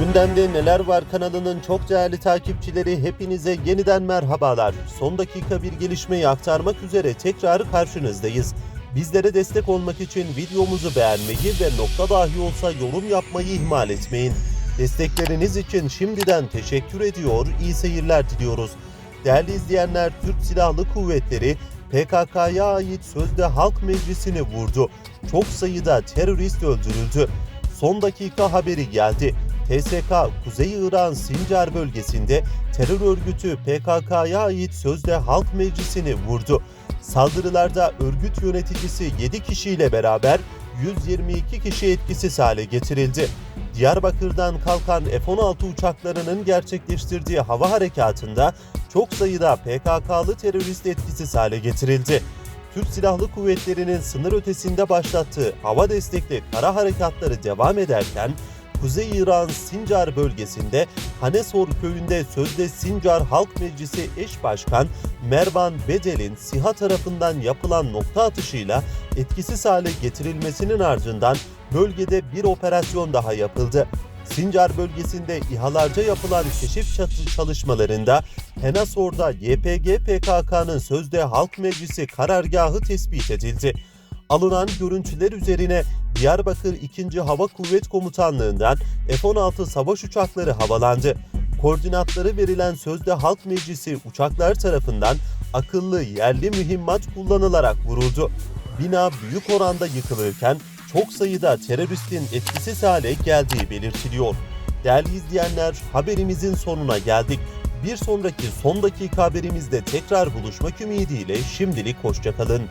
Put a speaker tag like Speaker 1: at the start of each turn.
Speaker 1: Gündemde Neler Var kanalının çok değerli takipçileri hepinize yeniden merhabalar. Son dakika bir gelişmeyi aktarmak üzere tekrar karşınızdayız. Bizlere destek olmak için videomuzu beğenmeyi ve nokta dahi olsa yorum yapmayı ihmal etmeyin. Destekleriniz için şimdiden teşekkür ediyor, iyi seyirler diliyoruz. Değerli izleyenler, Türk Silahlı Kuvvetleri PKK'ya ait sözde halk meclisini vurdu. Çok sayıda terörist öldürüldü. Son dakika haberi geldi. TSK Kuzey İran Sincar bölgesinde terör örgütü PKK'ya ait sözde halk meclisini vurdu. Saldırılarda örgüt yöneticisi 7 kişiyle beraber 122 kişi etkisiz hale getirildi. Diyarbakır'dan kalkan F-16 uçaklarının gerçekleştirdiği hava harekatında çok sayıda PKK'lı terörist etkisiz hale getirildi. Türk Silahlı Kuvvetleri'nin sınır ötesinde başlattığı hava destekli kara harekatları devam ederken Kuzey İran Sincar bölgesinde Hanesor köyünde sözde Sincar Halk Meclisi eş başkan Mervan Bedel'in SİHA tarafından yapılan nokta atışıyla etkisiz hale getirilmesinin ardından bölgede bir operasyon daha yapıldı. Sincar bölgesinde İHA'larca yapılan keşif çalışmalarında Henasor'da YPG PKK'nın sözde Halk Meclisi karargahı tespit edildi. Alınan görüntüler üzerine Diyarbakır 2. Hava Kuvvet Komutanlığı'ndan F-16 savaş uçakları havalandı. Koordinatları verilen sözde Halk Meclisi uçaklar tarafından akıllı yerli mühimmat kullanılarak vuruldu. Bina büyük oranda yıkılırken çok sayıda teröristin etkisiz hale geldiği belirtiliyor. Değerli izleyenler haberimizin sonuna geldik. Bir sonraki son dakika haberimizde tekrar buluşmak ümidiyle şimdilik hoşçakalın.